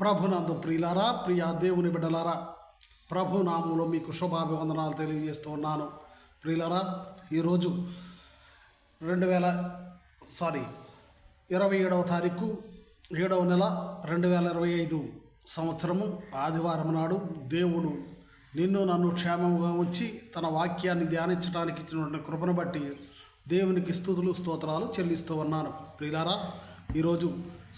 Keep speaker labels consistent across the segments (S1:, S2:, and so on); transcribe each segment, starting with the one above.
S1: ప్రభునందు ప్రియులారా ప్రియా దేవుని బిడ్డలారా ప్రభు నామంలో మీకు శుభాభివందనాలు తెలియజేస్తూ ఉన్నాను. ప్రియులారా ఈరోజు రెండు వేల సారీ ఇరవై ఏడవ తారీఖు ఏడవ నెల రెండు వేల ఇరవై ఐదు సంవత్సరము ఆదివారం నాడు దేవుడు నిన్ను నన్ను క్షేమంగా ఉంచి తన వాక్యాన్ని ధ్యానించడానికి ఇచ్చినటువంటి కృపను బట్టి దేవునికి స్థుతులు స్తోత్రాలు చెల్లిస్తూ ఉన్నాను. ప్రియులారా ఈరోజు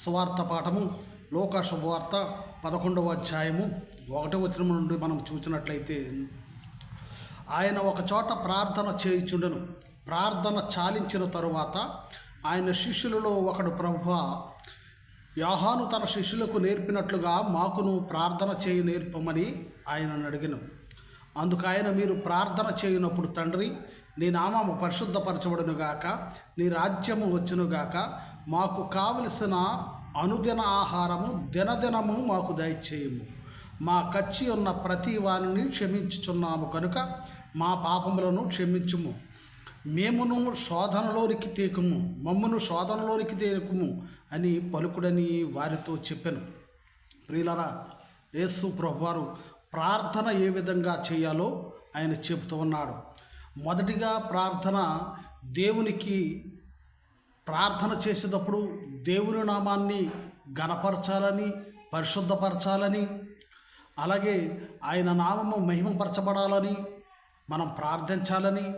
S1: స్వార్థ పాఠము లోక శుభవార్త పదకొండవ అధ్యాయము ఒకటో వచనం నుండి మనం చూసినట్లయితే ఆయన ఒక చోట ప్రార్థన చేయుచుండెను. ప్రార్థన చాలించిన తరువాత ఆయన శిష్యులలో ఒకడు ప్రభు యాహాను తన శిష్యులకు నేర్పినట్లుగా మాకును ప్రార్థన చేయి నేర్పమని ఆయనను అడిగిన. అందుకు ఆయన మీరు ప్రార్థన చేయనప్పుడు తండ్రి నీ నామము పరిశుద్ధపరచబడును గాక నీ రాజ్యము వచ్చును గాక మాకు కావలసిన అనుదిన ఆహారము దినదినము మాకు దయచేయము. మా కచ్చి ఉన్న ప్రతి వారిని క్షమించుచున్నాము కనుక మా పాపములను క్షమించుము. మేమును శోధనలోనికి తేకుము మమ్మను శోధనలోనికి తేకుము అని పలుకుడని వారితో చెప్పాను. ప్రియులరా యేసు ప్రభువారు ప్రార్థన ఏ విధంగా చేయాలో ఆయన చెబుతూ ఉన్నాడు. మొదటిగా ప్రార్థన దేవునికి ప్రార్థన చేసేటప్పుడు దేవుని నామాన్ని గణపరచాలని పరిశుద్ధపరచాలని అలాగే ఆయన నామము మహిమపరచబడాలని మనం ప్రార్థించాలని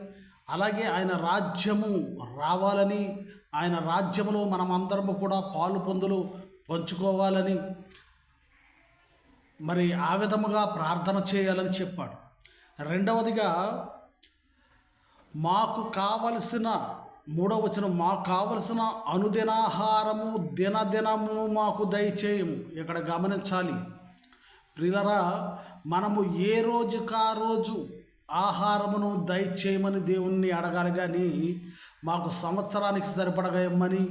S1: అలాగే ఆయన రాజ్యము రావాలని ఆయన రాజ్యములో మనం అందరము కూడా పాలు పొందులు పంచుకోవాలని మరి ఆ విధముగా ప్రార్థన చేయాలని చెప్పాడు. రెండవదిగా మాకు కావలసిన మూడవ వచనం మాకు కావలసిన అనుదినాహారము దినదినము మాకు దయచేయము. ఇక్కడ గమనించాలి? ప్రిలరా మనము ఏ రోజుకా రోజు ఆహారమును దయచేయమని దేవుణ్ణి అడగాలి కానీ మాకు సంవత్సరానికి సరిపడగా ఇమ్మని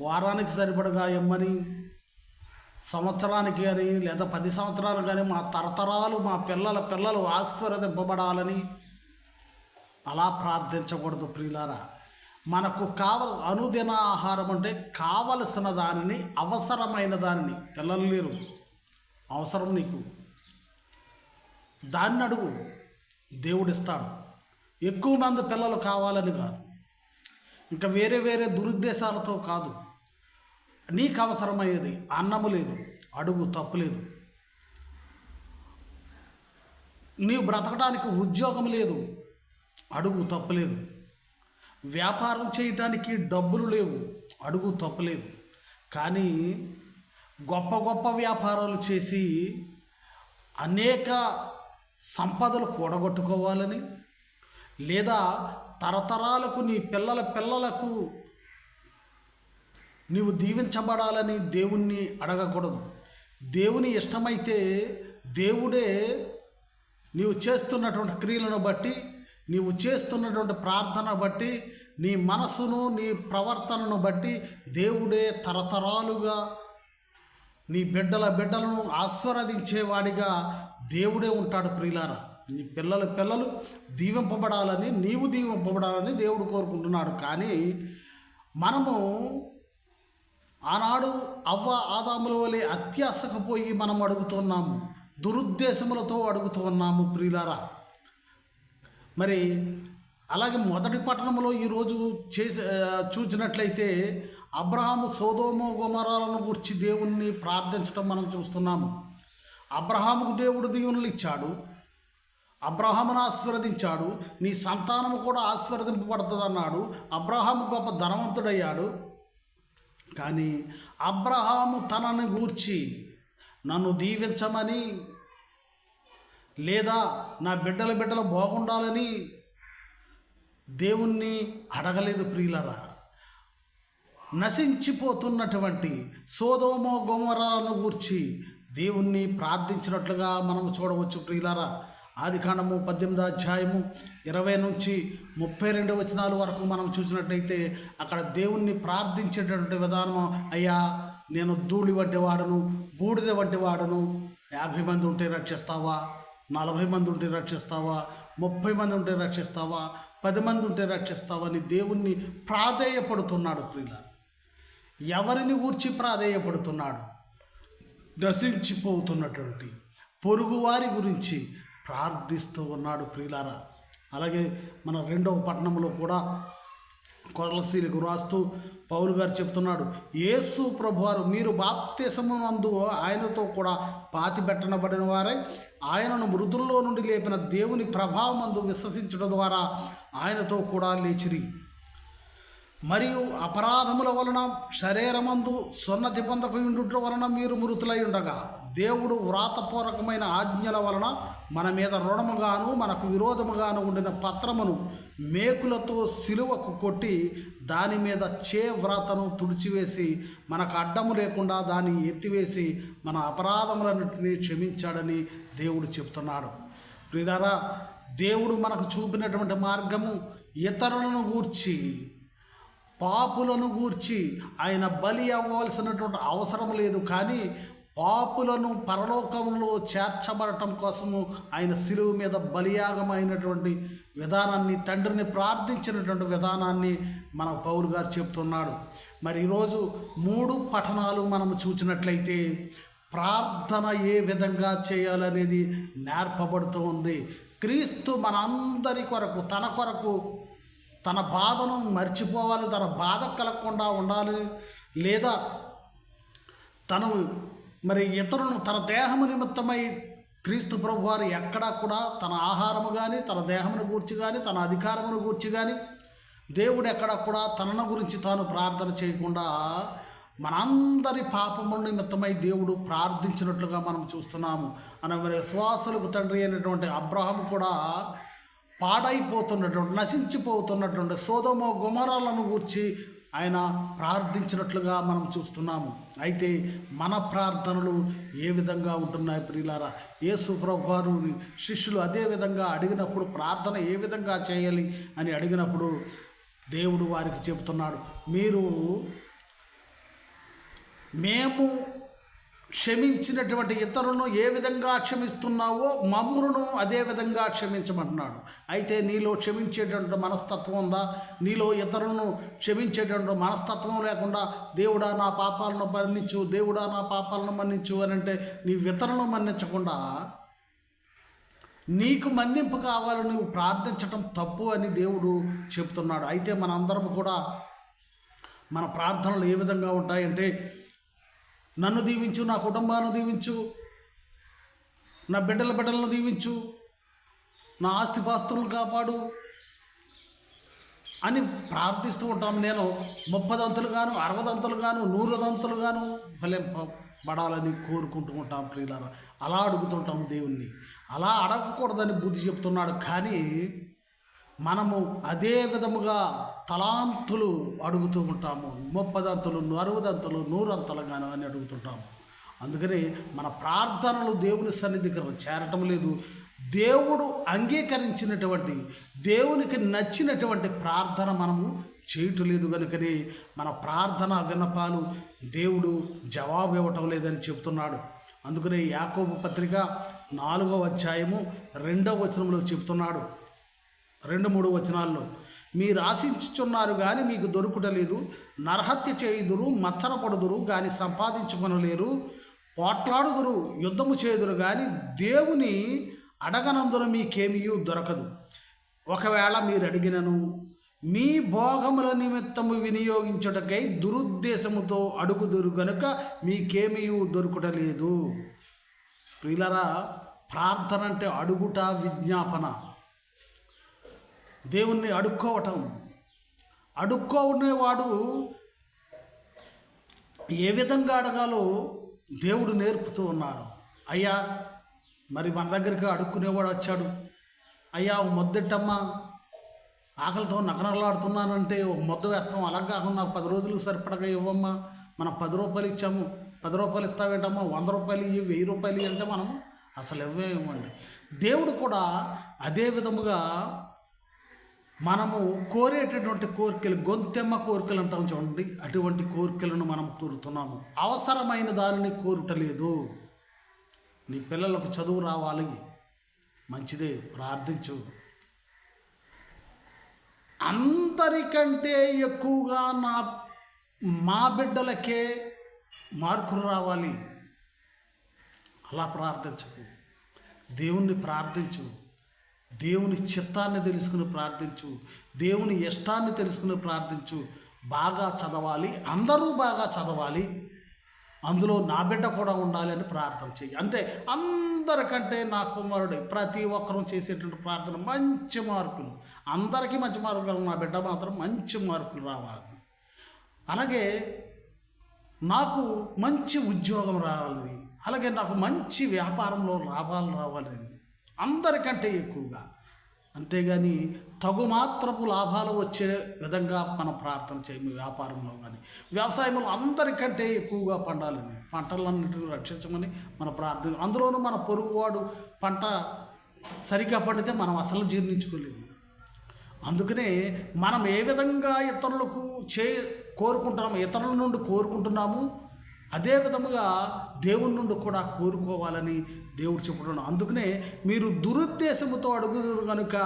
S1: వారానికి సరిపడగా ఇమ్మని సంవత్సరానికి కానీ లేదా పది సంవత్సరాలు కానీ మా తరతరాలు మా పిల్లల పిల్లలు ఆశీర్వదింపబడాలని అలా ప్రార్థించకూడదు ప్రియులారా. మనకు కావల అనుదిన ఆహారం అంటే కావలసిన దానిని అవసరమైన దానిని. పిల్లలు లేరు. అవసరం నీకు. దాన్ని అడుగు. దేవుడిస్తాడు ఎక్కువ మంది పిల్లలు కావాలని కాదు. ఇంకా వేరే వేరే దురుద్దేశాలతో కాదు. నీకు అవసరమయ్యేది అన్నము లేదు. అడుగు తప్పులేదు నీవు బ్రతకడానికి ఉద్యోగం లేదు. అడుగు తప్పులేదు వ్యాపారం చేయటానికి డబ్బులు లేవు అడుగు తప్పలేదు. కానీ గొప్ప గొప్ప వ్యాపారాలు చేసి అనేక సంపదలు కూడగొట్టుకోవాలని లేదా తరతరాలకు నీ పిల్లల పిల్లలకు నీవు దీవించబడాలని దేవుణ్ణి అడగకూడదు. దేవుని ఇష్టమైతే దేవుడే నీవు చేస్తున్నటువంటి క్రియలను బట్టి నీవు చేస్తున్నటువంటి ప్రార్థన బట్టి నీ మనసును నీ ప్రవర్తనను బట్టి దేవుడే తరతరాలుగా నీ బిడ్డల బిడ్డలను ఆస్వాదించేవాడిగా దేవుడే ఉంటాడు ప్రియులారా. నీ పిల్లల పిల్లలు దీవింపబడాలని నీవు దీవింపబడాలని దేవుడు కోరుకుంటున్నాడు. కానీ మనము ఆనాడు అవ్వ ఆదాముల వలె అత్యాశకు పోయి మనం అడుగుతున్నాము దురుద్దేశములతో అడుగుతున్నాము ప్రియులారా. మరి అలాగే మొదటి పట్టణంలో ఈరోజు చేసే చూసినట్లయితే అబ్రహాము సోదోమ గుమరాలను గురించి దేవుణ్ణి ప్రార్థించడం మనం చూస్తున్నాము. అబ్రహాముకు దేవుడు దీవెనలు ఇచ్చాడు అబ్రహామును ఆశీర్వదించాడు. నీ సంతానము కూడా ఆశీర్వదింపబడుతుంది అన్నాడు అబ్రహాము గొప్ప ధనవంతుడయ్యాడు. కానీ అబ్రహాము తనని గూర్చి నన్ను దీవించమని లేదా నా బిడ్డల బిడ్డలు బాగుండాలని దేవుణ్ణి అడగలేదు ప్రియులరా. నశించిపోతున్నటువంటి సోదోమో గోమరాలను గూర్చి దేవుణ్ణి ప్రార్థించినట్లుగా మనం చూడవచ్చు ప్రియులారా. ఆది కాండము పద్దెనిమిది అధ్యాయము ఇరవై నుంచి ముప్పై రెండు వచనాల వరకు మనం చూసినట్లయితే అక్కడ దేవుణ్ణి ప్రార్థించేటటువంటి విధానం అయ్యా నేను ధూళి వంటి వాడను బూడిద వంటి వాడను. యాభై మంది ఉంటే రక్షిస్తావా? నలభై మంది ఉంటే రక్షిస్తావా? ముప్పై మంది ఉంటే రక్షిస్తావా? పది మంది ఉంటే రక్షిస్తావని దేవుణ్ణి ప్రాధేయపడుతున్నాడు ప్రియుల ఎవరిని ఊర్చి ప్రాధేయపడుతున్నాడు? నశించిపోతున్నటువంటి పొరుగువారి గురించి ప్రార్థిస్తూ ఉన్నాడు ప్రియులారా. అలాగే మన రెండవ పట్టణంలో కూడా కొలసీలకు రాస్తూ పౌలు గారు చెప్తున్నాడు యేసు ప్రభువారు మీరు బాప్తిసమునందు ఆయనతో కూడా పాతి పెట్టనబడిన వారై ఆయనను మృతుల్లో నుండి లేపిన దేవుని ప్రభావమందు విశ్వసించడం ద్వారా ఆయనతో కూడా లేచిరి. మరియు అపరాధముల వలన శరీరమందు సున్నతి పొందకుండుట వలన మీరు మృతులై ఉండగా దేవుడు వ్రాతపూర్వకమైన ఆజ్ఞల వలన మన మీద రుణముగాను మనకు విరోధముగాను ఉండిన పత్రమును మేకులతో సిలువకు కొట్టి దాని మీద చే వ్రాతను తుడిచివేసి మనకు అడ్డము లేకుండా దాన్ని ఎత్తివేసి మన అపరాధములన్నింటినీ క్షమించాడని దేవుడు చెప్తున్నాడు ప్రియులారా దేవుడు మనకు చూపినటువంటి మార్గము ఇతరులను గూర్చి పాపులను గూర్చి ఆయన బలి అవ్వాల్సినటువంటి అవసరం లేదు కానీ పాపులను పరలోకంలో చేర్చబడటం కోసము ఆయన శిలువు మీద బలియాగమైనటువంటి విధానాన్ని తండ్రిని ప్రార్థించినటువంటి విధానాన్ని మన పౌరు గారు చెప్తున్నాడు. మరి ఈరోజు మూడు పఠనాలు మనం చూసినట్లయితే ప్రార్థన ఏ విధంగా చేయాలనేది నేర్పబడుతూ ఉంది. క్రీస్తు మనందరి కొరకు తన కొరకు తన బాధను మర్చిపోవాలి తన బాధ కలగకుండా ఉండాలి. లేదా తను మరి ఇతరులను తన దేహము నిమిత్తమై క్రీస్తు ప్రభు వారు ఎక్కడా కూడా తన ఆహారము కానీ తన దేహమును గూర్చి కానీ తన అధికారమును గూర్చి కానీ దేవుడు ఎక్కడా కూడా తనను గురించి తాను ప్రార్థన చేయకుండా మనందరి పాపముల నిమిత్తమై దేవుడు ప్రార్థించినట్లుగా మనం చూస్తున్నాము. అనగా విశ్వాసులకు తండ్రి అయినటువంటి అబ్రహం కూడా పాడైపోతున్నటువంటి నశించిపోతున్నటువంటి సోదమ గుమరాలను గూర్చి ఆయన ప్రార్థించినట్లుగా మనం చూస్తున్నాము. అయితే మన ప్రార్థనలు ఏ విధంగా ఉంటున్నాయి ప్రియులారా? యేసు ప్రభు వారు శిష్యులు అదే విధంగా అడిగినప్పుడు ప్రార్థన ఏ విధంగా చేయాలి అని అడిగినప్పుడు దేవుడు వారికి చెబుతున్నాడు మీరు మేము క్షమించినటువంటి ఇతరులను ఏ విధంగా క్షమిస్తున్నావో మమ్ములను అదే విధంగా క్షమించమంటున్నాడు. అయితే నీలో క్షమించేటువంటి మనస్తత్వం ఉందా? నీలో ఇతరులను క్షమించేటువంటి మనస్తత్వం లేకుండా దేవుడా నా పాపాలను మరణించు దేవుడా నా పాపాలను మన్నించు అని అంటే నీ ఇతరులను మన్నించకుండా నీకు మన్నింపు కావాలని నువ్వు ప్రార్థించటం తప్పు అని దేవుడు చెప్తున్నాడు. అయితే మనందరం కూడా మన ప్రార్థనలు ఏ విధంగా ఉంటాయంటే నన్ను దీవించు నా కుటుంబాన్ని దీవించు నా బిడ్డల బిడ్డలను దీవించు నా ఆస్తిపాస్తులను కాపాడు అని ప్రార్థిస్తూ ఉంటాం. నేను ముప్పదంతులు గాను అరవదంతులు గాను నూరదంతులు గాను భలే పడాలని కోరుకుంటూ ఉంటాం ప్రియులారా. అలా అడుగుతుంటాం దేవుణ్ణి. అలా అడగకూడదని బుద్ధి చెప్తున్నాడు. కానీ మనము అదే విధముగా తలాంతులు అడుగుతూ ఉంటాము. ముప్పదంతులు అరవదంతులు నూరంతలుగాను అని అడుగుతుంటాము. అందుకని మన ప్రార్థనలు దేవుని సన్నిధికి చేరటం లేదు. దేవుడు అంగీకరించినటువంటి దేవునికి నచ్చినటువంటి ప్రార్థన మనము చేయటం లేదు కనుకనే మన ప్రార్థన విన్నపాలు దేవుడు జవాబు ఇవ్వటం లేదని చెబుతున్నాడు. అందుకనే యాకోబు పత్రిక నాలుగవ అధ్యాయము రెండవ వచనంలో చెబుతున్నాడు. రెండు మూడు వచనాల్లో. మీరు ఆశించుచున్నారు కానీ మీకు దొరుకుటలేదు నరహత్య చేయుదురు మచ్చరపడుదురు కానీ సంపాదించుకొనలేరు. పోట్లాడుదురు యుద్ధము చేయుదురు కానీ దేవుని అడగనందున మీకేమీ దొరకదు. ఒకవేళ మీరు అడిగినను మీ భోగముల నిమిత్తము వినియోగించుటకై దురుద్దేశముతో అడుగుదురు గనుక మీకేమీ దొరుకుటలేదు ప్రియులరా ప్రార్థన అంటే అడుగుట విజ్ఞాపన. దేవుణ్ణి అడుక్కోవటం. అడుక్కోనేవాడు ఏ విధంగా అడగాలో దేవుడు నేర్పుతూ ఉన్నాడు. అయ్యా మరి మన దగ్గరికి అడుక్కునేవాడు వచ్చాడు. అయ్యా ఓ మొద్దెట్టమ్మా ఆకలితో నకనకలాడుతున్నానంటే ఒక మొద్ద వేస్తాం. అలా కాకుండా పది రోజులకు సరిపడగా ఇవ్వమ్మా. మనం పది రూపాయలు ఇచ్చాము. పది రూపాయలు ఇస్తావేంటమ్మా? వంద రూపాయలు ఇవి వెయ్యి రూపాయలు అంటే మనం అసలు ఇవ్వేమండి ఇవ్వండి దేవుడు కూడా అదే విధముగా మనము కోరేటటువంటి కోరికలు గొంతెమ్మ కోరికలు అంటాం చూడండి. అటువంటి కోరికలను మనం కోరుతున్నాము. అవసరమైన దానిని కోరుటలేదు. నీ పిల్లలకు చదువు రావాలి. మంచిదే ప్రార్థించు. అందరికంటే ఎక్కువగా నా మా బిడ్డలకే మార్కులు రావాలి. అలా ప్రార్థించకు. దేవుణ్ణి ప్రార్థించు. దేవుని చిత్తాన్ని తెలుసుకుని ప్రార్థించు. దేవుని ఇష్టాన్ని తెలుసుకుని ప్రార్థించు. బాగా చదవాలి అందరూ బాగా చదవాలి. అందులో నా బిడ్డ కూడా ఉండాలి అని ప్రార్థన చెయ్యి. అంటే అందరికంటే నా కుమారుడు ప్రతి ఒక్కరూ చేసేటువంటి ప్రార్థన మంచి మార్కులు. అందరికీ మంచి మార్కులు నా బిడ్డ మాత్రం మంచి మార్కులు రావాలి. అలాగే నాకు మంచి ఉద్యోగం రావాలని అలాగే నాకు మంచి వ్యాపారంలో లాభాలు రావాలని అందరికంటే ఎక్కువగా. అంతేగాని తగు మాత్రపు లాభాలు వచ్చే విధంగా మనం ప్రార్థన చేయము వ్యాపారంలో కానీ వ్యవసాయంలో అందరికంటే ఎక్కువగా పండాలని పంటలన్నిటిని రక్షించమని మన ప్రార్థన. అందులోనూ మన పొరుగువాడు పంట సరిగ్గా పండితే మనం అసలు జీర్ణించుకోలేము. అందుకనే మనం ఏ విధంగా ఇతరులకు చే కోరుకుంటున్నాము ఇతరుల నుండి కోరుకుంటున్నాము అదే విధముగా దేవుని నుండి కూడా కోరుకోవాలని దేవుడు చెప్పుతున్నాడు అందుకనే మీరు దురుద్దేశముతో అడుగుదురు కనుక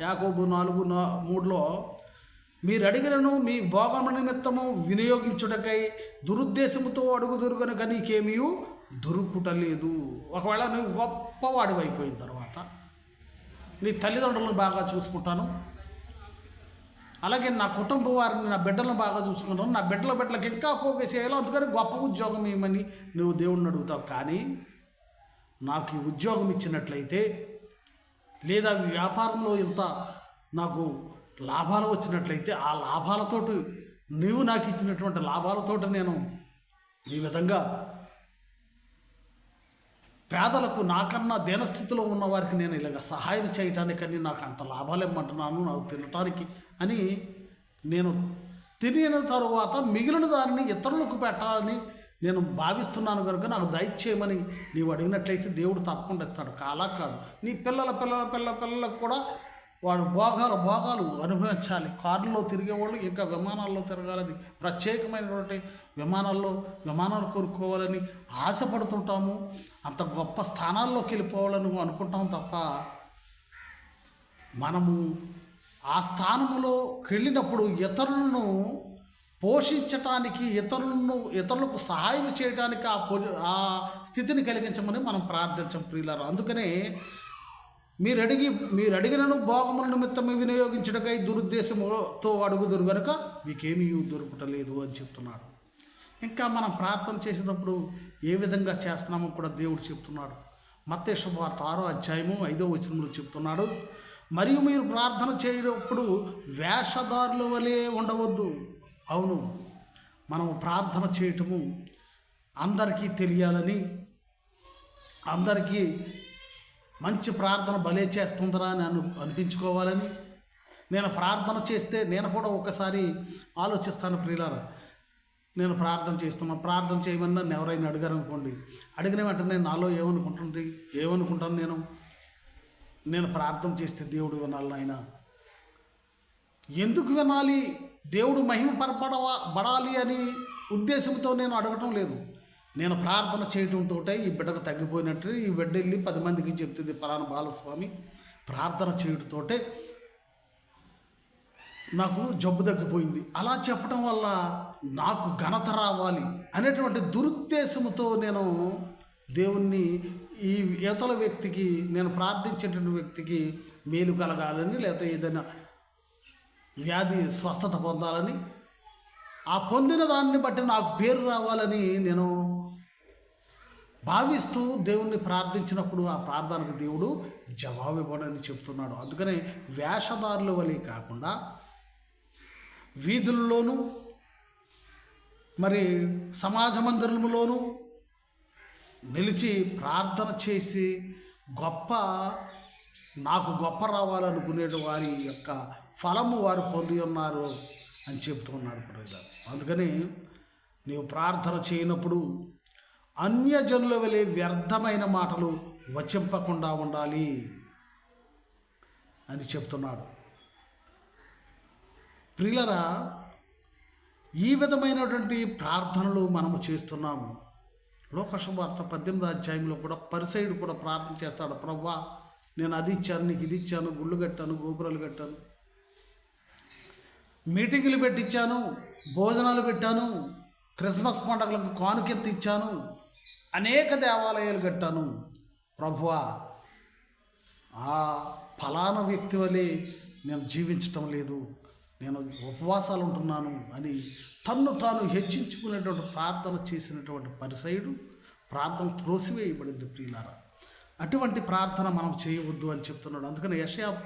S1: యాకోబు నాలుగు నా మూడులో మీరు అడిగినను మీ భోగమ నిమిత్తము వినియోగించుటకై దురుద్దేశముతో అడుగుదురు కనుక నీకేమీ దొరుకుటలేదు ఒకవేళ నువ్వు గొప్పవాడివైపోయిన అయిపోయిన తర్వాత నీ తల్లిదండ్రులను బాగా చూసుకుంటాను అలాగే నా కుటుంబ వారిని నా బిడ్డలను బాగా చూసుకున్నాను నా బిడ్డల బిడ్డలకు ఇంకా ఫోకస్ చేయాలి అందుకని గొప్ప ఉద్యోగం ఇవ్వమని నువ్వు దేవుణ్ణి అడుగుతావు. కానీ నాకు ఈ ఉద్యోగం ఇచ్చినట్లయితే లేదా వ్యాపారంలో ఇంత నాకు లాభాలు వచ్చినట్లయితే ఆ లాభాలతోటి నీవు నాకు ఇచ్చినటువంటి లాభాలతో నేను ఈ విధంగా పేదలకు నాకన్నా దీనస్థితిలో ఉన్న వారికి నేను ఇలాగ సహాయం చేయటానికని నాకు అంత లాభాలు ఇమ్మంటున్నాను నాకు తినటానికి అని నేను తినిన తరువాత మిగిలిన దానిని ఇతరులకు పెట్టాలని నేను భావిస్తున్నాను కనుక నాకు దయచేయమని నీవు అడిగినట్లయితే దేవుడు తప్పకుండా ఇస్తాడు. కాలా కాదు. నీ పిల్లల పిల్లల పిల్లల పిల్లలకు కూడా వాడు భోగాలు భోగాలు అనుభవించాలి. కారులో తిరిగేవాళ్ళు ఇంకా విమానాల్లో తిరగాలని ప్రత్యేకమైనటువంటి విమానాల్లో విమానాలు కొనుక్కోవాలని ఆశపడుతుంటాము. అంత గొప్ప స్థానాల్లోకి వెళ్ళిపోవాలని అనుకుంటాం తప్ప మనము ఆ స్థానంలో వెళ్ళినప్పుడు ఇతరులను పోషించటానికి ఇతరులను ఇతరులకు సహాయం చేయడానికి ఆ పో ఆ స్థితిని కలిగించమని మనం ప్రార్థించం ప్రియులారు. అందుకనే మీరు అడిగి మీరు అడిగినను భోగముల నిమిత్తం వినియోగించడకై దురుద్దేశముతో అడుగుదురు కనుక మీకేమీ దొరుకుటలేదు అని చెప్తున్నాడు. ఇంకా మనం ప్రార్థన చేసేటప్పుడు ఏ విధంగా చేస్తున్నామో కూడా దేవుడు చెప్తున్నాడు. మత్తే శుభవార్త ఆరో అధ్యాయము ఐదో వచనంలో చెప్తున్నాడు. మరియు మీరు ప్రార్థన చేయనప్పుడు వేషధారుల వలె ఉండవద్దు. అవును మనము ప్రార్థన చేయటము అందరికీ తెలియాలని అందరికీ మంచి ప్రార్థన భలే చేస్తుందరా అని అను అనిపించుకోవాలని. నేను ప్రార్థన చేస్తే నేను కూడా ఒకసారి ఆలోచిస్తాను ప్రియులారా. నేను ప్రార్థన చేస్తున్నా ప్రార్థన చేయమని నన్ను ఎవరైనా అడిగారు అనుకోండి అడిగిన వెంటనే నాలో ఏమనుకుంటుంది? ఏమనుకుంటాను నేను? నేను ప్రార్థన చేస్తే దేవుడు వినాలి నాయన. ఎందుకు వినాలి? దేవుడు మహిమ పరపడవ పడాలి అని ఉద్దేశంతో నేను అడగటం లేదు. నేను ప్రార్థన చేయటంతో ఈ బిడ్డకు తగ్గిపోయినట్టు ఈ బిడ్డ వెళ్ళి పది మందికి చెప్తుంది పలానా బాలస్వామి. ప్రార్థన చేయటంతోటే నాకు జబ్బు తగ్గిపోయింది. అలా చెప్పడం వల్ల నాకు ఘనత రావాలి అనేటువంటి దురుద్దేశంతో నేను దేవుణ్ణి ఈ ఇతల వ్యక్తికి నేను ప్రార్థించేటువంటి వ్యక్తికి మేలు కలగాలని లేకపోతే ఏదైనా వ్యాధి స్వస్థత పొందాలని ఆ పొందిన దాన్ని బట్టి నాకు పేరు రావాలని నేను భావిస్తూ దేవుణ్ణి ప్రార్థించినప్పుడు ఆ ప్రార్థనకు దేవుడు జవాబు ఇవ్వడని చెప్తున్నాడు. అందుకనే వేషధారుల వలె కాకుండా వీధుల్లోనూ మరి సమాజ మందిరములోనూ నిలిచి ప్రార్థన చేసి గొప్ప నాకు గొప్ప రావాలనుకునే వారి యొక్క ఫలము వారు పొంది ఉన్నారు అని చెబుతున్నాడు ప్రజలు అందుకని నీవు ప్రార్థన చేయనప్పుడు అన్యజనుల వలె వ్యర్థమైన మాటలు వచింపకుండా ఉండాలి అని చెప్తున్నాడు. ప్రియులరా ఈ విధమైనటువంటి ప్రార్థనలు మనము చేస్తున్నాము. లోకశుభార్త పద్దెనిమిది అధ్యాయంలో కూడా పరిసైడు కూడా ప్రార్థన చేస్తాడు ప్రవ్వా నేను అది ఇచ్చాను నీకు ఇది ఇచ్చాను గుళ్ళు కట్టాను గోపురాలు కట్టాను మీటింగులు పెట్టించాను భోజనాలు పెట్టాను క్రిస్మస్ పండుగలకు కానుకెత్తి ఇచ్చాను అనేక దేవాలయాలు కట్టాను ప్రభువా ఆ ఫలానా వ్యక్తి వలె నేను జీవించటం లేదు నేను ఉపవాసాలు ఉంటున్నాను అని తన్ను తాను హెచ్చించుకునేటువంటి ప్రార్థన చేసినటువంటి పరిసయుడు ప్రార్థన త్రోసివేయబడింది ప్రియులారా. అటువంటి ప్రార్థన మనం చేయవద్దు అని చెప్తున్నాడు. అందుకని యషయా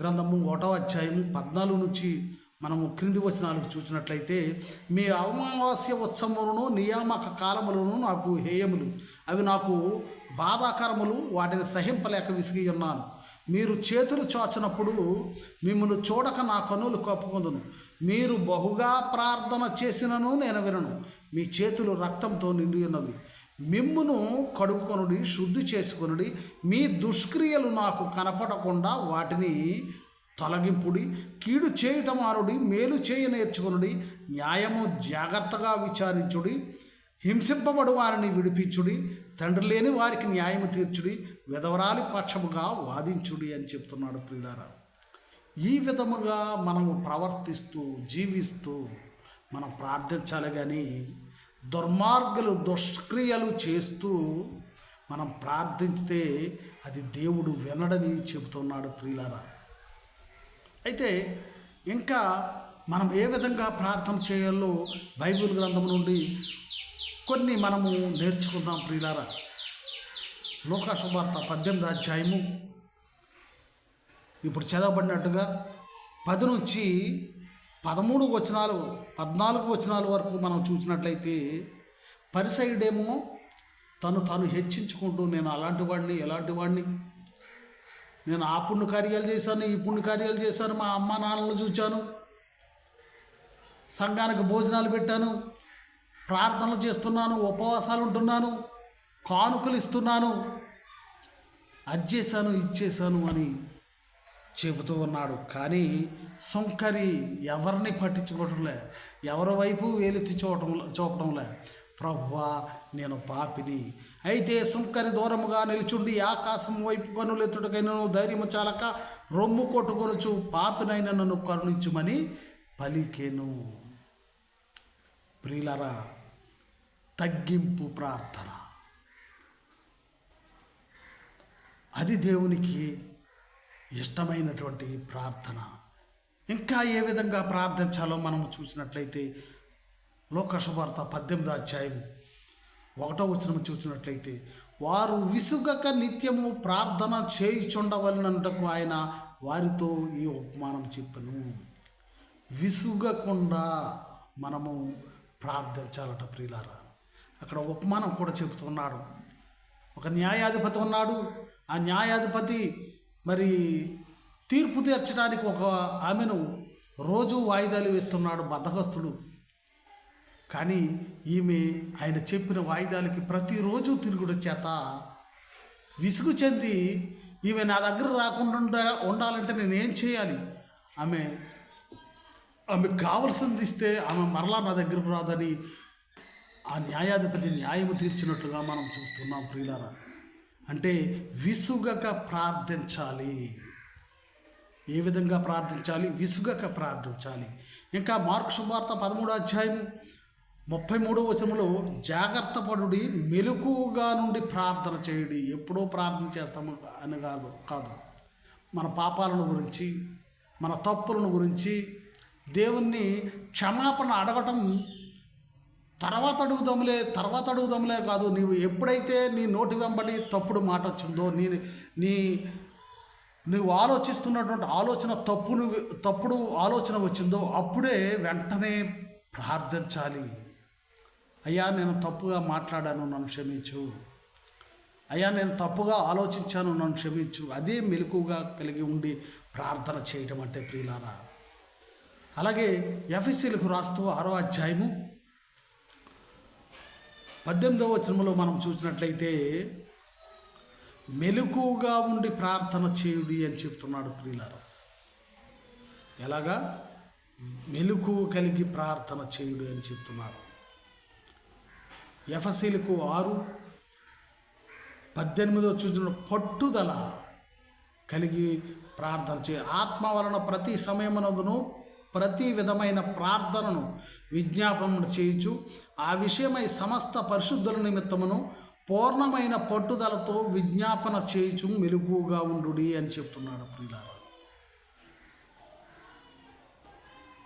S1: గ్రంథము ఒకటో అధ్యాయము పద్నాలుగు నుంచి మనము క్రింది వచనాలకు చూసినట్లయితే మీ అమావాస్య ఉత్సవములను నియామక కాలములను నాకు హేయములు. అవి నాకు బాధాకరములు వాటిని సహింపలేక విసిగి ఉన్నాను. మీరు చేతులు చాచినప్పుడు మిమ్మల్ని చూడక నా కన్నులు కప్పుకుందును. మీరు బహుగా ప్రార్థన చేసినను నేను వినను. మీ చేతులు రక్తంతో నిండి ఉన్నవి. మిమ్మును కడుక్కొనుడి శుద్ధి చేసుకొనుడి. మీ దుష్క్రియలు నాకు కనపడకుండా వాటిని తొలగింపుడి. కీడు చేయటం ఆరుడి మేలు చేయ నేర్చుకొనుడి. న్యాయము జాగ్రత్తగా విచారించుడి. హింసింపబడు వారిని విడిపించుడి. తండ్రి లేని వారికి న్యాయము తీర్చుడి. విధవరాలి పక్షముగా వాదించుడి అని చెప్తున్నాడు ప్రియులారా. ఈ విధముగా మనము ప్రవర్తిస్తూ జీవిస్తూ మనం ప్రార్థించాలి కానీ దుర్మార్గులు దుష్క్రియలు చేస్తూ మనం ప్రార్థించితే అది దేవుడు వినడని చెబుతున్నాడు ప్రియులారా. అయితే ఇంకా మనం ఏ విధంగా ప్రార్థన చేయాలో బైబిల్ గ్రంథం నుండి కొన్ని మనము నేర్చుకుందాం ప్రియులారా. లోకాశుభార్త పద్దెనిమిది అధ్యాయము ఇప్పుడు చదవబడినట్టుగా పది నుంచి పదమూడు వచనాలు పద్నాలుగు వచనాల వరకు మనం చూసినట్లయితే పరిసైడేమో తను తాను హెచ్చించుకుంటూ నేను అలాంటి వాడిని ఎలాంటి వాడిని నేను ఆ పుణ్య కార్యాలు చేశాను ఈ పుణ్య కార్యాలు చేశాను మా అమ్మ నాన్నలు చూచాను సంఘానికి భోజనాలు పెట్టాను ప్రార్థనలు చేస్తున్నాను ఉపవాసాలు ఉంటున్నాను కానుకలు ఇస్తున్నాను అది చేశాను ఇది చేశాను అని చెబుతూ ఉన్నాడు. కానీ సుంకరి ఎవరిని పట్టించుకోవటంలే ఎవరి వైపు వేలెత్తి చూడటం చూపడంలే ప్రభువా నేను పాపిని. అయితే సుంకరి దూరముగా నిలుచుండి ఆకాశం వైపు కనులెత్తుడికైనను ధైర్యము చాలక రొమ్ము కొట్టుకొనుచు పాపినైన నన్ను కరుణించుమని పలికెను. ప్రియులరా తగ్గింపు ప్రార్థన. అది దేవునికి ఇష్టమైనటువంటి ప్రార్థన. ఇంకా ఏ విధంగా ప్రార్థించాలో మనము చూసినట్లయితే లోకశుభార్త పద్దెనిమిది అధ్యాయం ఒకటో వచ్చిన చూసినట్లయితే వారు విసుగక నిత్యము ప్రార్థన చేయుచుండవలనంటకు ఆయన వారితో ఈ ఉపమానం చెప్పను. విసుగకుండా మనము ప్రార్థించాలట ప్రియులారా. అక్కడ ఉపమానం కూడా చెబుతున్నాడు. ఒక న్యాయాధిపతి ఉన్నాడు. ఆ న్యాయాధిపతి మరి తీర్పు తీర్చడానికి ఒక ఆమెను రోజు వాయిదాలు వేస్తున్నాడు బద్దహస్తుడు. కానీ ఈమె ఆయన చెప్పిన వాయిదాలకి ప్రతిరోజు తిరుగుడు చేత విసుగు చెంది ఈమె నా దగ్గర రాకుండా ఉండాలంటే నేనేం చేయాలి? ఆమె ఆమెకు కావలసింది ఇస్తే ఆమె మరలా నా దగ్గరకు రాదని ఆ న్యాయాధిపతి న్యాయము తీర్చినట్లుగా మనం చూస్తున్నాం ప్రియులారా. అంటే విసుగక ప్రార్థించాలి. ఏ విధంగా ప్రార్థించాలి? విసుగక ప్రార్థించాలి. ఇంకా మార్కు శుభార్త పదమూడు అధ్యాయం ముప్పై మూడో వచనంలో జాగ్రత్త పడుడి మెలకుగా నుండి ప్రార్థన చేయుడి. ఎప్పుడో ప్రార్థన చేస్తాము అని కాదు కాదు. మన పాపాలను గురించి మన తప్పులను గురించి దేవుణ్ణి క్షమాపణ అడగటం తర్వాత అడుగుదాములే తర్వాత అడుగుదాములే కాదు. నీవు ఎప్పుడైతే నీ నోటి వెంబడి తప్పుడు మాట వచ్చిందో నీ నీ నువ్వు ఆలోచిస్తున్నటువంటి ఆలోచన తప్పును తప్పుడు ఆలోచన వచ్చిందో అప్పుడే వెంటనే ప్రార్థించాలి. అయ్యా నేను తప్పుగా మాట్లాడాను నన్ను క్షమించు. అయ్యా నేను తప్పుగా ఆలోచించాను నన్ను క్షమించు. అదే మెలకుగా కలిగి ఉండి ప్రార్థన చేయటం అంటే ప్రియులారా. అలాగే ఎఫ్ఎస్సీలకు రాస్తూ ఆరో అధ్యాయము పద్దెనిమిదవ వచనంలో మనం చూసినట్లయితే మెలకుగా ఉండి ప్రార్థన చేయుడి అని చెప్తున్నాడు ప్రియులారా. ఎలాగా? మెలకు కలిగి ప్రార్థన చేయుడు అని చెప్తున్నాడు ఎఫసీలకు ఆరు పద్దెనిమిదో చూసిన పట్టుదల కలిగి ప్రార్థన చేయ ఆత్మ వలన ప్రతి సమయమునందును ప్రతి విధమైన ప్రార్థనను విజ్ఞాపన చేయుచు ఆ విషయమై సమస్త పరిశుద్ధుల నిమిత్తమును పూర్ణమైన పట్టుదలతో విజ్ఞాపన చేయుచు మెలుగుగా ఉండు అని చెప్తున్నాడు ప్రియులారా.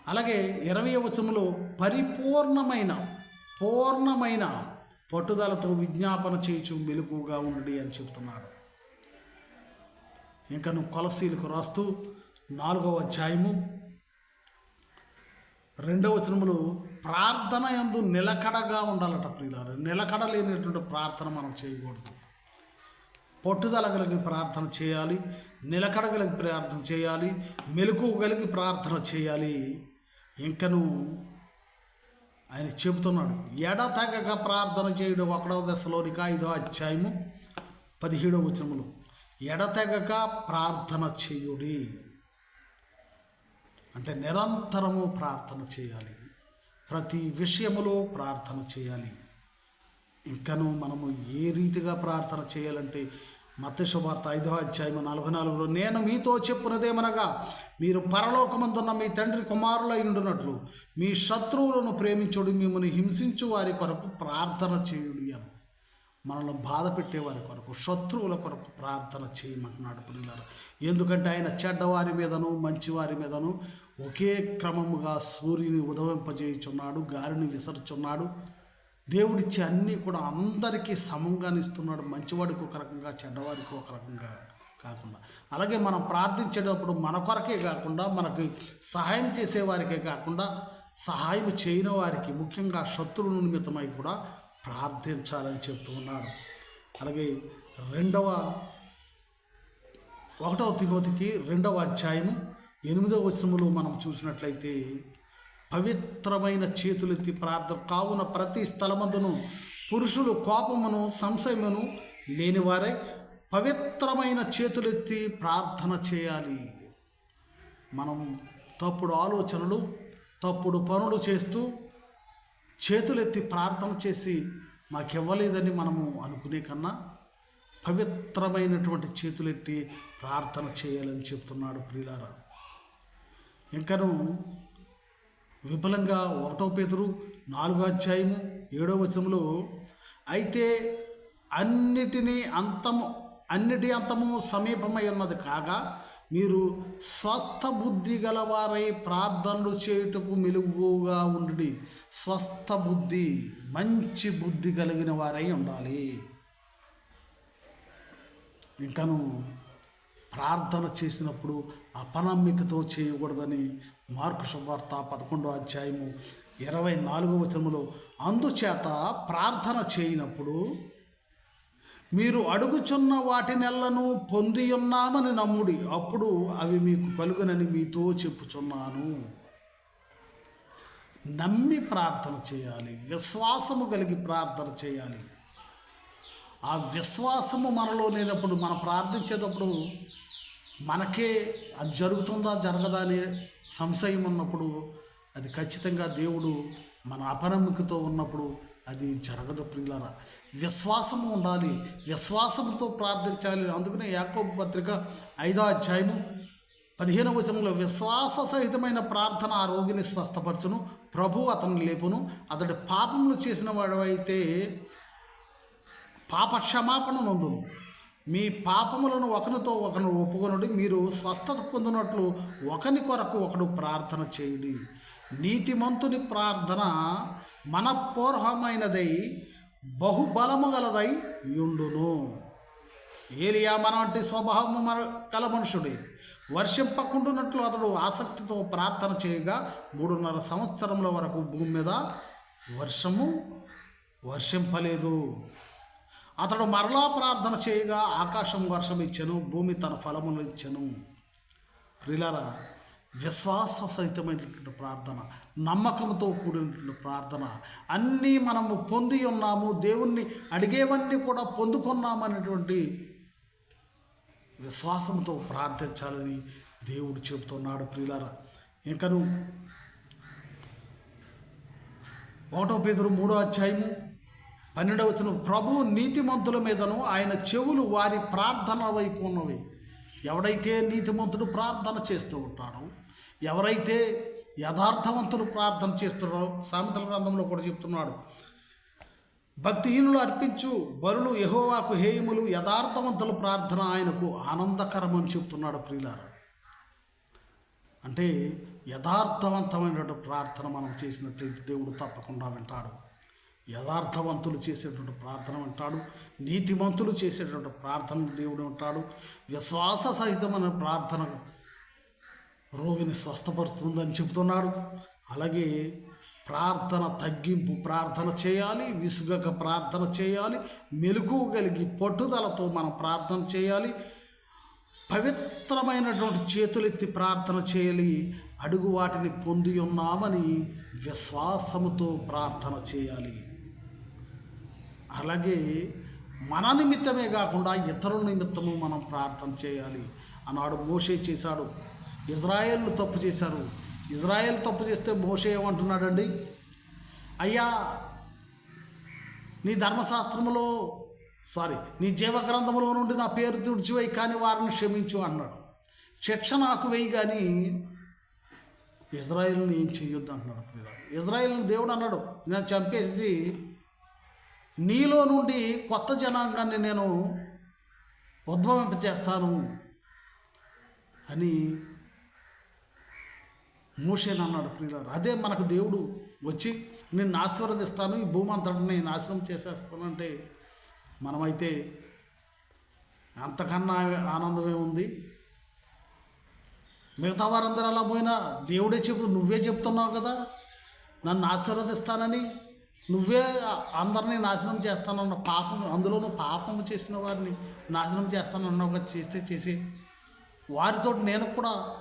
S1: అలాగే ఇరవై వచనంలో పరిపూర్ణమైన పూర్ణమైన పట్టుదలతో విజ్ఞాపన చేయుచు మెలుగుగా ఉండు అని చెప్తున్నాడు. ఇంకా నువ్వు కొలసీలకు రాస్తూ నాలుగవ అధ్యాయము రెండవ వచనములు ప్రార్థన ఎందు నిలకడగా ఉండాలట ప్రియులారు. నిలకడ లేనటువంటి ప్రార్థన మనం చేయకూడదు. పట్టుదల కలిగి ప్రార్థన చేయాలి నిలకడ కలిగి ప్రార్థన చేయాలి మెలకు కలిగి ప్రార్థన చేయాలి. ఇంకను ఆయన చెబుతున్నాడు ఎడతెగక ప్రార్థన చేయడం ఒకడవ దశలోనిక ఐదో అధ్యాయము పదిహేడవ వచనములు ఎడతెగక ప్రార్థన చేయుడి. అంటే నిరంతరము ప్రార్థన చేయాలి. ప్రతి విషయములో ప్రార్థన చేయాలి. ఇంకను మనము ఏ రీతిగా ప్రార్థన చేయాలంటే మత శుభార్త ఐదో అధ్యాయం నలభై నాలుగులో నేను మీతో చెప్పున్నదేమనగా మీరు పరలోకమందున్న మీ తండ్రి కుమారులై ఉండునట్లు మీ శత్రువులను ప్రేమించుడు మిమ్మల్ని హింసించు వారి కొరకు ప్రార్థన చేయుడి అని. మనల్ని బాధ పెట్టేవారి కొరకు శత్రువుల కొరకు ప్రార్థన చేయమంటున్నాడు పిల్లలు ఎందుకంటే ఆయన చెడ్డవారి మీదను మంచివారి మీదను ఒకే క్రమముగా సూర్యుని ఉదవింపజేయుచున్నాడు గాలిని విసరుచున్నాడు. దేవుడిచ్చే అన్నీ కూడా అందరికీ సమంగా ఇస్తున్నాడు. మంచివాడికి ఒక రకంగా చెడ్డవాడికి ఒక రకంగా కాకుండా. అలాగే మనం ప్రార్థించేటప్పుడు మన కొరకే కాకుండా మనకి సహాయం చేసేవారికే కాకుండా సహాయం చేయని వారికి ముఖ్యంగా శత్రువుల నిమిత్తమై కూడా ప్రార్థించాలని చెప్తూ ఉన్నాడు. అలాగే రెండవ ఒకటవ తిమోతికి రెండవ అధ్యాయము ఎనిమిదవ వచనములో మనం చూసినట్లయితే పవిత్రమైన చేతులెత్తి ప్రార్థన కావున ప్రతి స్థలమందును పురుషులు కోపమును సంశయమును లేనివారే పవిత్రమైన చేతులెత్తి ప్రార్థన చేయాలి. మనం తప్పుడు ఆలోచనలు తప్పుడు పనులు చేస్తూ చేతులెత్తి ప్రార్థన చేసి మాకివ్వలేదని మనము అనుకునే కన్నా పవిత్రమైనటువంటి చేతులెత్తి ప్రార్థన చేయాలని చెప్తున్నాడు ప్రియులారా. ఇంకను విఫలంగా ఒకటో పేతురు నాలుగో అధ్యాయము ఏడో వచనంలో అయితే అన్నిటినీ అంతము అన్నిటి అంతము సమీపమై ఉన్నది కాగా మీరు స్వస్థ బుద్ధి గలవారై ప్రార్థనలు చేయుటకు మెలుగుగా ఉండి స్వస్థ బుద్ధి మంచి బుద్ధి కలిగిన వారై ఉండాలి. ఇంకను ప్రార్థన చేసినప్పుడు అపనమ్మికతో చేయకూడదని మార్కు శుభార్త పదకొండో అధ్యాయము ఇరవై నాలుగో వచనములో అందుచేత ప్రార్థన చేయనప్పుడు మీరు అడుగుచున్న వాటినెల్లను పొంది ఉన్నామని నమ్ముడి అప్పుడు అవి మీకు కలుగునని మీతో చెప్పుచున్నాను. నమ్మి ప్రార్థన చేయాలి విశ్వాసము కలిగి ప్రార్థన చేయాలి. ఆ విశ్వాసము మనలో లేనప్పుడు మనం ప్రార్థించేటప్పుడు మనకే అది జరుగుతుందా జరగదా అనే సంశయం ఉన్నప్పుడు అది ఖచ్చితంగా దేవుడు మన అపనమ్మికతో ఉన్నప్పుడు అది జరగదు ప్రియులరా. విశ్వాసము ఉండాలి. విశ్వాసంతో ప్రార్థించాలి. అందుకనే యాకోబ పత్రిక ఐదో అధ్యాయము పదిహేను వచనంలో విశ్వాస సహితమైన ప్రార్థన ఆ రోగిని స్వస్థపరచును. ప్రభు అతన్ని లేపును. అతడి పాపములు చేసిన వాడవైతే పాప క్షమాపణ నందును. మీ పాపములను ఒకరితో ఒకరు ఒప్పుకొనుడి మీరు స్వస్థత పొందినట్లు ఒకని కొరకు ఒకడు ప్రార్థన చేయుడి. నీతిమంతుని ప్రార్థన మనపూర్వమైనదై బహుబలము గలదై యుండును. ఏలియా మన వంటి స్వభావము మన కల మనుషుడే. వర్షింపకుండునట్లు అతడు ఆసక్తితో ప్రార్థన చేయగా మూడున్నర సంవత్సరముల వరకు భూమి మీద వర్షము వర్షింపలేదు. అతడు మరలా ప్రార్థన చేయగా ఆకాశం వర్షం ఇచ్చను భూమి తన ఫలములు ఇచ్చను. ప్రిలరా విశ్వాస సహితమైనటువంటి ప్రార్థన నమ్మకంతో కూడినటువంటి ప్రార్థన అన్నీ మనము పొంది ఉన్నాము దేవుణ్ణి అడిగేవన్నీ కూడా పొందుకున్నామనేటువంటి విశ్వాసంతో ప్రార్థించాలని దేవుడు చెబుతున్నాడు ప్రియులారా. ఇంకను ఒకటో పేదరు మూడో అధ్యాయము పన్నెండవచన ప్రభు నీతిమంతుల మీదను ఆయన చెవులు వారి ప్రార్థన వైపు ఉన్నవి. ఎవడైతే నీతిమంతుడు ప్రార్థన చేస్తూ ఉంటాడో ఎవరైతే యథార్థవంతులు ప్రార్థన చేస్తున్నారో సామెతల గ్రంథంలో కూడా చెప్తున్నాడు భక్తిహీనులు అర్పించు బరులు యహోవాకు హేయములు యథార్థవంతుల ప్రార్థన ఆయనకు ఆనందకరం అని చెప్తున్నాడు ప్రియులారు. అంటే యథార్థవంతమైనటువంటి ప్రార్థన మనం చేసినట్లయితే దేవుడు తప్పకుండా వింటాడు. యథార్థవంతులు చేసేటువంటి ప్రార్థన అంటాడు నీతిమంతులు చేసేటువంటి ప్రార్థన దేవుడు అంటాడు విశ్వాస సహితమైన ప్రార్థన రోగిని స్వస్థపరుస్తుందని చెబుతున్నాడు. అలాగే ప్రార్థన తగ్గింపు ప్రార్థన చేయాలి విసుగక ప్రార్థన చేయాలి మెలకు కలిగి పట్టుదలతో మనం ప్రార్థన చేయాలి పవిత్రమైనటువంటి చేతులెత్తి ప్రార్థన చేయాలి అడుగు వాటిని పొంది ఉన్నామని విశ్వాసముతో ప్రార్థన చేయాలి. అలాగే మన నిమిత్తమే కాకుండా ఇతరుల నిమిత్తము మనం ప్రార్థన చేయాలి అన్నాడు మోషే చేశాడు. ఇజ్రాయెల్ తప్పు చేశారు. ఇజ్రాయెల్ తప్పు చేస్తే మోషే ఏమంటున్నాడండి? అయ్యా నీ ధర్మశాస్త్రములో సారీ నీ జీవగ్రంథములో నుండి నా పేరు తుడిచివేయి కానీ వారిని క్షమించు అన్నాడు. శిక్ష నాకు వేయి కానీ ఇజ్రాయిల్ని ఏం చేయొద్దు అంటున్నాడు. ప్రియులారా. ఇజ్రాయిల్ని దేవుడు అన్నాడు. నేను చంపేసి నీలో నుండి కొత్త జనాంగాన్ని నేను ఉద్భవింపజేస్తాను అని మోషేని అన్నాడు ప్రియులారు. అదే మనకు దేవుడు వచ్చి నిన్ను ఆశీర్వదిస్తాను ఈ భూమి అంతటిని నాశనం చేసేస్తానంటే మనమైతే అంతకన్నా ఆనందమే ఉంది. మిగతా వారందరూ అలా పోయినా దేవుడే చెప్పు నువ్వే చెప్తున్నావు కదా నన్ను ఆశీర్వదిస్తానని నువ్వే అందరినీ నాశనం చేస్తానన్న పాపం అందులోనూ పాపం చేసిన వారిని నాశనం చేస్తానన్నావు కదా చేస్తే చేసి వారితో నేను కూడా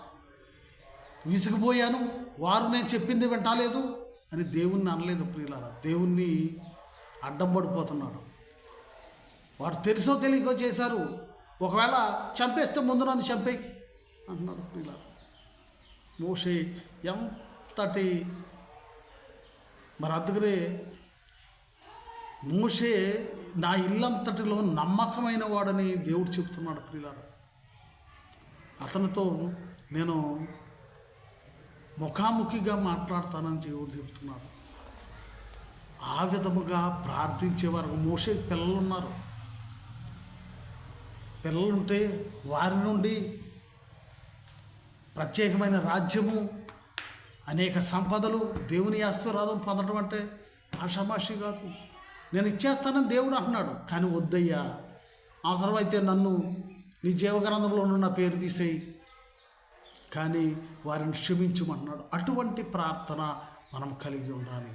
S1: విసిగిపోయాను. వారు నేను చెప్పింది వింటలేదు అని దేవుణ్ణి అనలేదు ప్రియులారా. దేవుణ్ణి అడ్డం పడిపోతున్నాడు. వారు తెలుసో తెలియకో చేశారు. ఒకవేళ చంపేస్తే ముందు నన్ను చంపే అంటున్నాడు ప్రియులారా. మోషే ఎంతటి మరి అందుకనే మోషే నా ఇల్లంతటిలో నమ్మకమైన వాడని దేవుడు చెప్తున్నాడు ప్రియులారా. అతనితో నేను ముఖాముఖిగా మాట్లాడతానని దేవుడు చెబుతున్నాడు ఆ విధముగా ప్రార్థించేవారు మోసే పిల్లలు ఉన్నారు పిల్లలుంటే వారి నుండి ప్రత్యేకమైన రాజ్యము అనేక సంపదలు దేవుని ఆశీర్వాదం పొందడం అంటే ఆషామాషి కాదు. నేను ఇచ్చేస్తానని దేవుడు అంటున్నాడు. కానీ వద్దయ్యా అవసరమైతే నన్ను నీ జీవగ్రంథంలో ఉన్న పేరు తీసేయి. కానీ వారిని క్షమించమంటున్నాడు. అటువంటి ప్రార్థన మనం కలిగి ఉండాలి.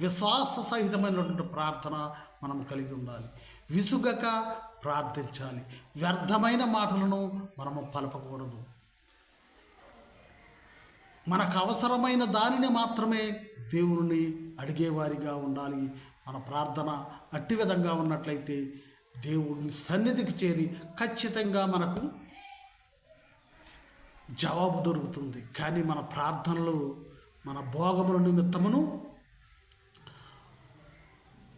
S1: విశ్వాస సహితమైనటువంటి ప్రార్థన మనం కలిగి ఉండాలి. విసుగక ప్రార్థించాలి. వ్యర్థమైన మాటలను మనము పలపకూడదు. మనకు అవసరమైన దానిని మాత్రమే దేవుని అడిగేవారిగా ఉండాలి. మన ప్రార్థన అట్టి విధంగా ఉన్నట్లయితే దేవుడిని సన్నిధికి చేరి ఖచ్చితంగా మనకు జవాబు దొరుకుతుంది. కానీ మన ప్రార్థనలు మన భోగముల నిమిత్తమును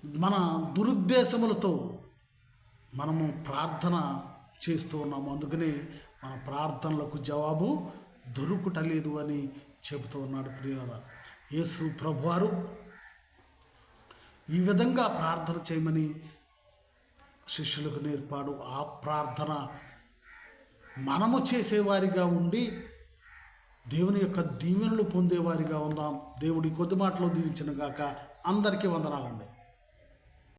S1: మన దురుద్దేశములతో మనము ప్రార్థన చేస్తూ ఉన్నాము. అందుకనే మన ప్రార్థనలకు జవాబు దొరుకుటలేదు అని చెబుతూ ఉన్నాడు ప్రియుల యేసు ప్రభువారు ఈ విధంగా ప్రార్థన చేయమని శిష్యులకు నేర్పాడు. ఆ ప్రార్థన మనము చేసేవారిగా ఉండి దేవుని యొక్క దీవెనలు పొందేవారిగా ఉందాం. దేవుడి కొద్ది మాటలో దీవించిన గాక అందరికీ వందనాలండి.